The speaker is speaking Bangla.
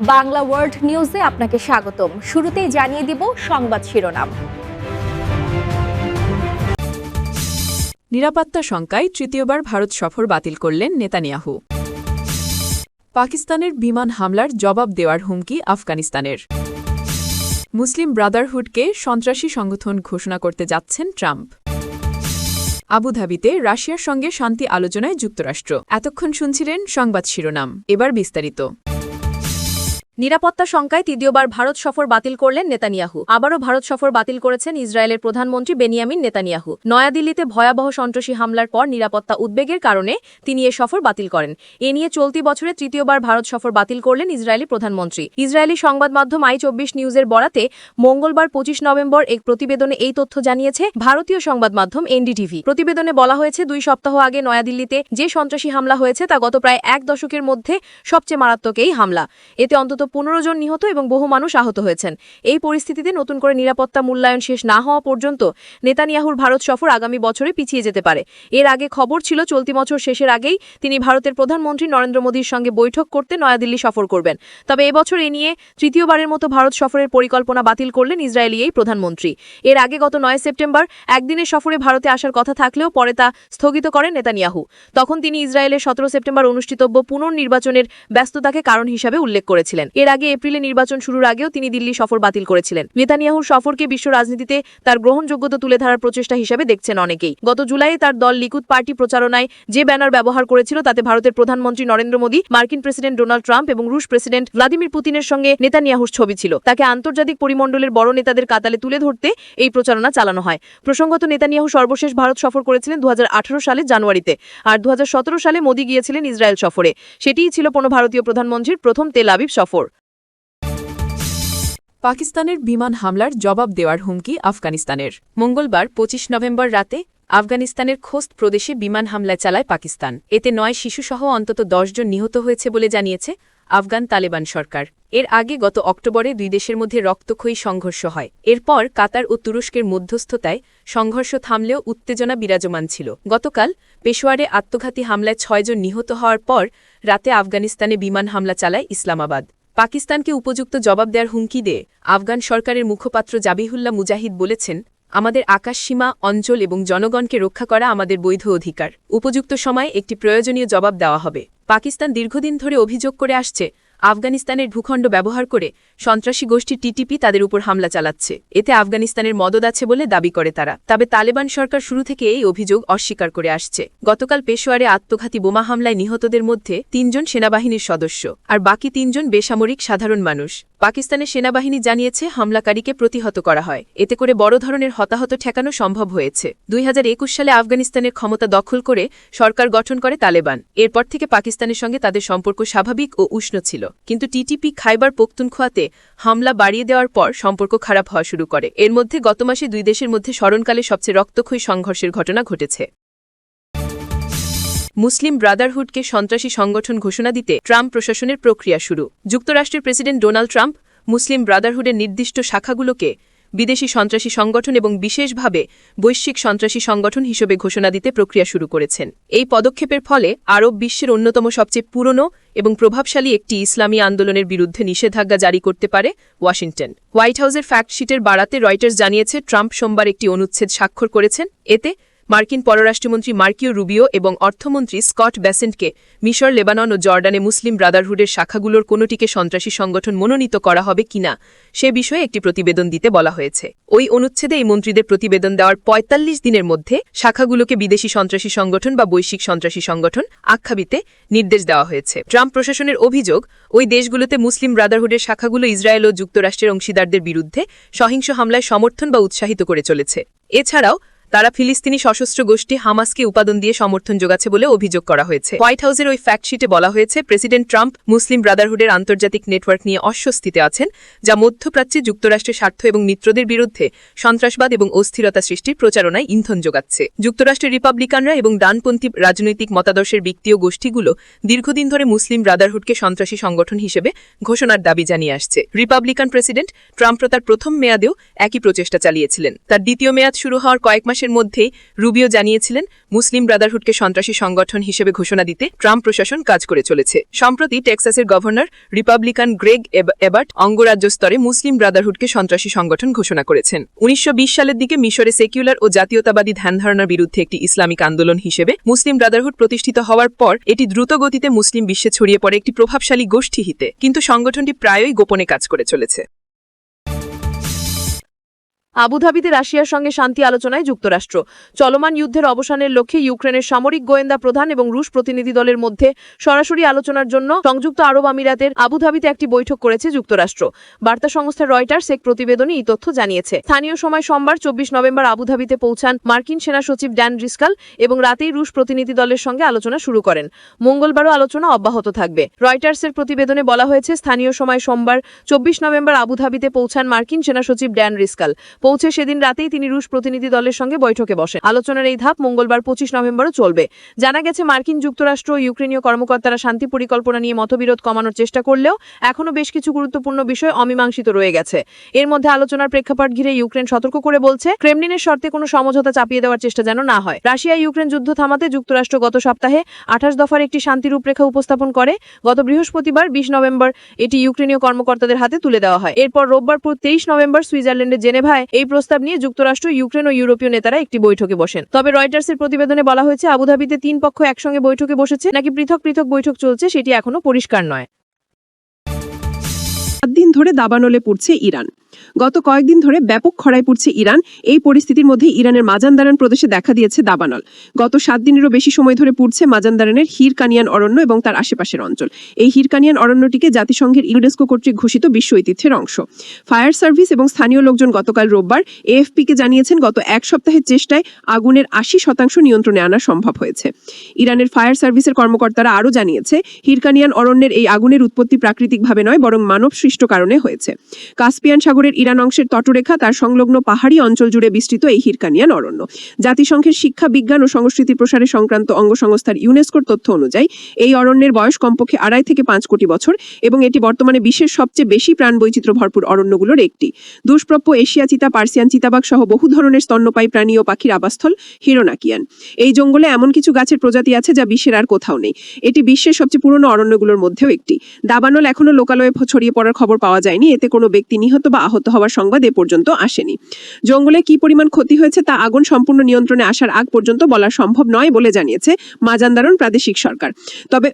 বাংলা ওয়ার্ল্ড নিউজে আপনাকে স্বাগতম। শুরুতেই জানিয়ে দিব সংবাদ শিরোনাম। নিরাপত্তা শঙ্কায় তৃতীয়বার ভারত সফর বাতিল করলেন নেতানিয়াহু। পাকিস্তানের বিমান হামলার জবাব দেওয়ার হুমকি আফগানিস্তানের। মুসলিম ব্রাদারহুডকে সন্ত্রাসী সংগঠন ঘোষণা করতে যাচ্ছেন ট্রাম্প। আবুধাবিতে রাশিয়ার সঙ্গে শান্তি আলোচনায় যুক্তরাষ্ট্র। এতক্ষণ শুনছিলেন সংবাদ শিরোনাম। এবার বিস্তারিত। নিরাপত্তা শঙ্কায় তৃতীয়বার ভারত সফর বাতিল করলেন নেতানিয়াহু। আবারও ভারত সফর বাতিল করেছেন ইসরায়েলের প্রধানমন্ত্রী বেনিয়ামিন নেতানিয়াহু। নয়াদিল্লিতে ভয়াবহ সন্ত্রাসী হামলার পর নিরাপত্তা উদ্বেগের কারণে তিনি এ সফর বাতিল করেন। এ নিয়ে চলতি বছরে তৃতীয়বার ভারত সফর বাতিল করলেন ইসরায়েলি প্রধানমন্ত্রী। ইসরায়েলি সংবাদ মাধ্যম আই চব্বিশ নিউজের বরাতে মঙ্গলবার পঁচিশ নভেম্বর এক প্রতিবেদনে এই তথ্য জানিয়েছে ভারতীয় সংবাদ মাধ্যম এনডিটিভি। প্রতিবেদনে বলা হয়েছে, দুই সপ্তাহ আগে নয়াদিল্লিতে যে সন্ত্রাসী হামলা হয়েছে তা গত প্রায় এক দশকের মধ্যে সবচেয়ে মারাত্মক এই হামলা। এতে অন্তত পনেরো জন নিহত এবং বহু মানুষ আহত হয়েছেন। এই পরিস্থিতিতে নতুন করে নিরাপত্তা মূল্যায়ন শেষ না হওয়া পর্যন্ত নেতানিয়াহুর ভারত সফর আগামী বছরে পিছিয়ে যেতে পারে। এর আগে খবর ছিল, চলতি বছর শেষের আগেই তিনি ভারতের প্রধানমন্ত্রী নরেন্দ্র মোদীর সঙ্গে বৈঠক করতে নয়াদিল্লি সফর করবেন। তবে এবছর এ নিয়ে তৃতীয়বারের মতো ভারত সফরের পরিকল্পনা বাতিল করলেন ইসরায়েলি এই প্রধানমন্ত্রী। এর আগে গত নয় সেপ্টেম্বর একদিনের সফরে ভারতে আসার কথা থাকলেও পরে তা স্থগিত করেন নেতানিয়াহু। তখন তিনি ইসরায়েলের সতেরো সেপ্টেম্বর অনুষ্ঠিতব্য পুনর্নির্বাচনের ব্যস্ততাকে কারণ হিসাবে উল্লেখ করেছিলেন। এর আগে এপ্রিলে নির্বাচন শুরুর আগেও তিনি দিল্লি সফর বাতিল করেছিলেন। নেতানিয়াহুর সফরকে বিশ্ব রাজনীতিতে তার গ্রহণযোগ্যতা তুলে ধরার প্রচেষ্টা হিসেবে দেখছেন অনেকেই। গত জুলাইয়ে তার দল লিকুদ পার্টি প্রচারণায় যে ব্যানার ব্যবহার করেছিল তাতে ভারতের প্রধানমন্ত্রী নরেন্দ্র মোদী, মার্কিন প্রেসিডেন্ট ডোনাল্ড ট্রাম্প এবং রুশ প্রেসিডেন্ট ভ্লাদিমির পুতিনের সঙ্গে নেতানিয়াহুর ছবি ছিল। তাকে আন্তর্জাতিক পরিমণ্ডলের বড় নেতাদের কাতালে তুলে ধরতে এই প্রচারণা চালানো হয়। প্রসঙ্গত নেতানিয়াহু সর্বশেষ ভারত সফর করেছিলেন দু হাজার আঠারো সালে জানুয়ারিতে আর দু হাজার সতেরো সালে মোদী গিয়েছিলেন ইসরায়েল সফরে। সেটিই ছিল কোনো ভারতীয় প্রধানমন্ত্রীর প্রথম তেল আবিব সফর। পাকিস্তানের বিমান হামলার জবাব দেওয়ার হুমকি আফগানিস্তানের। মঙ্গলবার পঁচিশ নভেম্বর রাতে আফগানিস্তানের খোস্ত প্রদেশে বিমান হামলা চালায় পাকিস্তান। এতে নয় শিশুসহ অন্তত জন নিহত হয়েছে বলে জানিয়েছে আফগান তালেবান সরকার। এর আগে গত অক্টোবরে দুই দেশের মধ্যে রক্তক্ষয়ী সংঘর্ষ হয়। এরপর কাতার ও তুরস্কের মধ্যস্থতায় সংঘর্ষ থামলেও উত্তেজনা বিরাজমান ছিল। গতকাল পেশোয়ারে আত্মঘাতী হামলায় ছয়জন নিহত হওয়ার পর রাতে আফগানিস্তানে বিমান হামলা চালায় ইসলামাবাদ। পাকিস্তানকে উপযুক্ত জবাব দেওয়ার হুমকি দিয়ে আফগান সরকারের মুখপাত্র জাবিহুল্লা মুজাহিদ বলেছেন, আমাদের আকাশসীমা অঞ্চল এবং জনগণকে রক্ষা করা আমাদের বৈধ অধিকার। উপযুক্ত সময়ে একটি প্রয়োজনীয় জবাব দেওয়া হবে। পাকিস্তান দীর্ঘদিন ধরে অভিযোগ করে আসছে আফগানিস্তানের ভূখণ্ড ব্যবহার করে সন্ত্রাসী গোষ্ঠী টিটিপি তাদের উপর হামলা চালাচ্ছে। এতে আফগানিস্তানের মদত আছে বলে দাবি করে তারা। তবে তালেবান সরকার শুরু থেকে এই অভিযোগ অস্বীকার করে আসছে। গতকাল পেশোয়ারে আত্মঘাতী বোমা হামলায় নিহতদের মধ্যে তিনজন সেনাবাহিনীর সদস্য, আর বাকি তিনজন বেসামরিক সাধারণ মানুষ। পাকিস্তানের সেনাবাহিনী জানিয়েছে, হামলাকারীকে প্রতিহত করা হয়। এতে করে বড় ধরনের হতাহত ঠেকানো সম্ভব হয়েছে। দুই হাজার একুশ সালে আফগানিস্তানের ক্ষমতা দখল করে সরকার গঠন করে তালেবান। এরপর থেকে পাকিস্তানের সঙ্গে তাদের সম্পর্ক স্বাভাবিক ও উষ্ণ ছিল। কিন্তু টিটিপি খাইবার পখতুনখোয়াতে হামলা বাড়িয়ে দেওয়ার পর সম্পর্ক খারাপ হওয়া শুরু করে। এর মধ্যে গত মাসে দুই দেশের মধ্যে স্মরণকালে সবচেয়ে রক্তক্ষয়ী সংঘর্ষের ঘটনা ঘটেছে। মুসলিম ব্রাদারহুডকে সন্ত্রাসী সংগঠন ঘোষণা দিতে ট্রাম্প প্রশাসনের প্রক্রিয়া শুরু। যুক্তরাষ্ট্রের প্রেসিডেন্ট ডোনাল্ড ট্রাম্প মুসলিম ব্রাদারহুডের নির্দিষ্ট শাখাগুলোকে বিদেশি সন্ত্রাসী সংগঠন এবং বিশেষভাবে বৈশ্বিক সন্ত্রাসী সংগঠন হিসেবে ঘোষণা দিতে প্রক্রিয়া শুরু করেছেন। এই পদক্ষেপের ফলে আরব বিশ্বের অন্যতম সবচেয়ে পুরনো এবং প্রভাবশালী একটি ইসলামী আন্দোলনের বিরুদ্ধে নিষেধাজ্ঞা জারি করতে পারে ওয়াশিংটন। হোয়াইট হাউসের ফ্যাক্টশিটের বাড়াতে রয়টার্স জানিয়েছে, ট্রাম্প সোমবার একটি অনুচ্ছেদ স্বাক্ষর করেছেন। এতে মার্কিন পররাষ্ট্রমন্ত্রী মার্কিও রুবিও এবং অর্থমন্ত্রী স্কট ব্যাসেন্টকে মিশর, লেবানন ও জর্ডানে মুসলিম ব্রাদারহুডের শাখাগুলোর কোনোটিকে সন্ত্রাসী সংগঠন মনোনীত করা হবে কিনা সে বিষয়ে একটি প্রতিবেদন দিতে বলা হয়েছে। ওই অনুচ্ছেদে এই মন্ত্রীদের প্রতিবেদন দেওয়ার ৪৫ দিনের মধ্যে শাখাগুলোকে বিদেশি সন্ত্রাসী সংগঠন বা বৈশ্বিক সন্ত্রাসী সংগঠন আখ্যাবিতে নির্দেশ দেওয়া হয়েছে। ট্রাম্প প্রশাসনের অভিযোগ, ওই দেশগুলোতে মুসলিম ব্রাদারহুডের শাখাগুলো ইসরায়েল ও যুক্তরাষ্ট্রের অংশীদারদের বিরুদ্ধে সহিংস হামলায় সমর্থন বা উৎসাহিত করে চলেছে। এছাড়াও তারা ফিলিস্তিনি সশস্ত্র গোষ্ঠী হামাসকে উপাদান দিয়ে সমর্থন যোগাচ্ছে বলে অভিযোগ করা হয়েছে। হোয়াইট হাউসের ওই ফ্যাক্টশিটে বলা হয়েছে, প্রেসিডেন্ট ট্রাম্প মুসলিম ব্রাদারহুডের আন্তর্জাতিক নেটওয়ার্ক নিয়ে অস্বস্তিতে আছেন, যা মধ্যপ্রাচ্যে যুক্তরাষ্ট্রের স্বার্থ এবং মিত্রদের বিরুদ্ধে সন্ত্রাসবাদ এবং অস্থিরতা সৃষ্টির প্রচারণায় ইন্ধন যোগাচ্ছে। যুক্তরাষ্ট্রের রিপাবলিকানরা এবং ডানপন্থী রাজনৈতিক মতাদর্শের ব্যক্তি গোষ্ঠীগুলো দীর্ঘদিন ধরে মুসলিম ব্রাদারহুডকে সন্ত্রাসী সংগঠন হিসেবে ঘোষণার দাবি জানিয়ে আসছে। রিপাবলিকান প্রেসিডেন্ট ট্রাম্প তার প্রথম মেয়াদেও একই প্রচেষ্টা চালিয়েছিলেন। তার দ্বিতীয় মেয়াদ শুরু হওয়ার কয়েক মাস মাসের মধ্যেই রুবিও জানিয়েছিলেন, মুসলিম ব্রাদারহুডকে সন্ত্রাসী সংগঠন হিসেবে ঘোষণা দিতে ট্রাম্প প্রশাসন কাজ করে চলেছে। সম্প্রতি টেক্সাসের গভর্নর, রিপাবলিকান গ্রেগ এবার্ট অঙ্গরাজ্য স্তরে মুসলিম ব্রাদারহুডকে সন্ত্রাসী সংগঠন ঘোষণা করেছেন। উনিশশো বিশ সালের দিকে মিশরে সেকুলার ও জাতীয়তাবাদী ধ্যানধারণার বিরুদ্ধে একটি ইসলামিক আন্দোলন হিসেবে মুসলিম ব্রাদারহুড প্রতিষ্ঠিত হওয়ার পর এটি দ্রুত গতিতে মুসলিম বিশ্বে ছড়িয়ে পড়ে একটি প্রভাবশালী গোষ্ঠী হিতে। কিন্তু সংগঠনটি প্রায়ই গোপনে কাজ করে চলেছে। আবুধাবিতে রাশিয়ার সঙ্গে শান্তি আলোচনায় যুক্তরাষ্ট্র। চলমান যুদ্ধের অবসানের লক্ষ্যে ইউক্রেনের সামরিক গোয়েন্দা প্রধান এবং রুশ প্রতিনিধি দলের মধ্যে সরাসরি আলোচনার জন্য সংযুক্ত আরব আমিরাতের আবুধাবিতে একটি বৈঠক করেছে যুক্তরাষ্ট্র। বার্তা সংস্থা রয়টার্স এক প্রতিবেদনে এই তথ্য জানিয়েছে। স্থানীয় সময় সোমবার, চব্বিশ নভেম্বর, আবুধাবিতে পৌঁছান মার্কিন সেনা সচিব ড্যান রিস্কাল এবং রাতেই রুশ প্রতিনিধি দলের সঙ্গে আলোচনা শুরু করেন। মঙ্গলবারও আলোচনা অব্যাহত থাকবে। রয়টার্সের প্রতিবেদনে বলা হয়েছে, স্থানীয় সময় সোমবার, চব্বিশ নভেম্বর, আবুধাবিতে পৌঁছান মার্কিন সেনা সচিব ড্যান রিস্কাল পৌঁছে সেদিন রাতেই তিনি রুশ প্রতিনিধি দলের সঙ্গে বৈঠকে বসেন। আলোচনার এই ধাপ মঙ্গলবার পঁচিশ নভেম্বরও চলবে। জানা গেছে, মার্কিন যুক্তরাষ্ট্র ও ইউক্রেনীয় কর্মকর্তারা শান্তি পরিকল্পনা নিয়ে মতবিরোধ কমানোর চেষ্টা করলেও এখনও বেশ কিছু গুরুত্বপূর্ণ বিষয় অমীমাংসিত রয়ে গেছে। এর মধ্যে আলোচনার প্রেক্ষাপট ঘিরে ইউক্রেন সতর্ক করে বলছে, ক্রেমলিনের শর্তে কোনো সমঝোতা চাপিয়ে দেওয়ার চেষ্টা যেন না হয়। রাশিয়া ইউক্রেন যুদ্ধ থামাতে যুক্তরাষ্ট্র গত সপ্তাহে আঠাশ দফার একটি শান্তি রূপরেখা উপস্থাপন করে। গত বৃহস্পতিবার, বিশ নভেম্বর, এটি ইউক্রেনীয় কর্মকর্তাদের হাতে তুলে দেওয়া হয়। এরপর রোববার পর তেইশ নভেম্বর, সুইজারল্যান্ডের জেনেভায় এই প্রস্তাব নিয়ে যুক্তরাষ্ট্র, ইউক্রেন ও ইউরোপীয় নেতারা একটি বৈঠকে বসেন। তবে রয়টার্সের প্রতিবেদনে বলা হয়েছে, আবুধাবিতে তিন পক্ষ একসঙ্গে বৈঠকে বসেছে, নাকি পৃথক পৃথক বৈঠক চলছে সেটি এখনও পরিষ্কার নয়। দিন ধরে দাবানলে পড়ছে ইরান। গত কয়েকদিন ধরে ব্যাপক খরায় পড়ছে ইরান। এই পরিস্থিতির মধ্যে ইরানের মাজানদারান প্রদেশে দেখা দিয়েছে দাবানল। গত সাত দিনেরও বেশি সময় ধরে পড়ছে মাজানদারানের হিরকানিয়ান অরণ্য এবং তার আশেপাশের অঞ্চল। এই হিরকানিয়ান অরণ্যটিকে জাতিসংঘের ইউনেস্কো কর্তৃক ঘোষিত বিশ্ব ঐতিহ্যের অংশ। ফায়ার সার্ভিস এবং স্থানীয় লোকজন গতকাল রোববার এএফপিকে জানিয়েছেন, গত এক সপ্তাহের চেষ্টায় আগুনের আশি শতাংশ নিয়ন্ত্রণে আনা সম্ভব হয়েছে। ইরানের ফায়ার সার্ভিসের কর্মকর্তারা আরও জানিয়েছে, হিরকানিয়ান অরণ্যের এই আগুনের উৎপত্তি প্রাকৃতিকভাবে নয়, বরং মানব সৃষ্ট কারণে হয়েছে। কাস্পিয়ান সাগরের ইরান অংশের তটরেখা, তার সংলগ্ন পাহাড়ি অঞ্চল জুড়ে বিস্তৃত এই হিরকানিয়ান অরণ্য জাতিসংঘের শিক্ষা, বিজ্ঞান ও সংস্কৃতি প্রসারে সংক্রান্ত অঙ্গ সংস্থার ইউনেস্কোর তথ্য অনুযায়ী, এই অরণ্যের বয়স কমপক্ষে আড়াই থেকে পাঁচ কোটি বছর এবং এটি বর্তমানে বিশ্বের সবচেয়ে বেশি প্রাণবৈচিত্র্য ভরপুর অরণ্যগুলোর একটি। দুষ্প্রাপ্য এশিয়া চিতা, পার্সিয়ান চিতাবাগ সহ বহু ধরনের স্তন্যপায়ী প্রাণী ও পাখির আবাসস্থল হিরোনাকিয়ান। এই জঙ্গলে এমন কিছু গাছের প্রজাতি আছে যা বিশ্বের আর কোথাও নেই। এটি বিশ্বের সবচেয়ে পুরনো অরণ্যগুলোর মধ্যেও একটি। দাবানল এখনও লোকালয়ে ছড়িয়ে পড়ার খবর পাওয়া যায়নি। এতে কোনো ব্যক্তি নিহত বা আহত হওয়ার সংবাদ এ পর্যন্ত আসেনি। জঙ্গলে কি পরিমাণ ক্ষতি হয়েছে তা আগুন সম্পূর্ণ নিয়ন্ত্রণে আসার আগ পর্যন্ত বলা সম্ভব নয় বলে জানিয়েছে মাজান্দারন প্রাদেশিক সরকার। তবে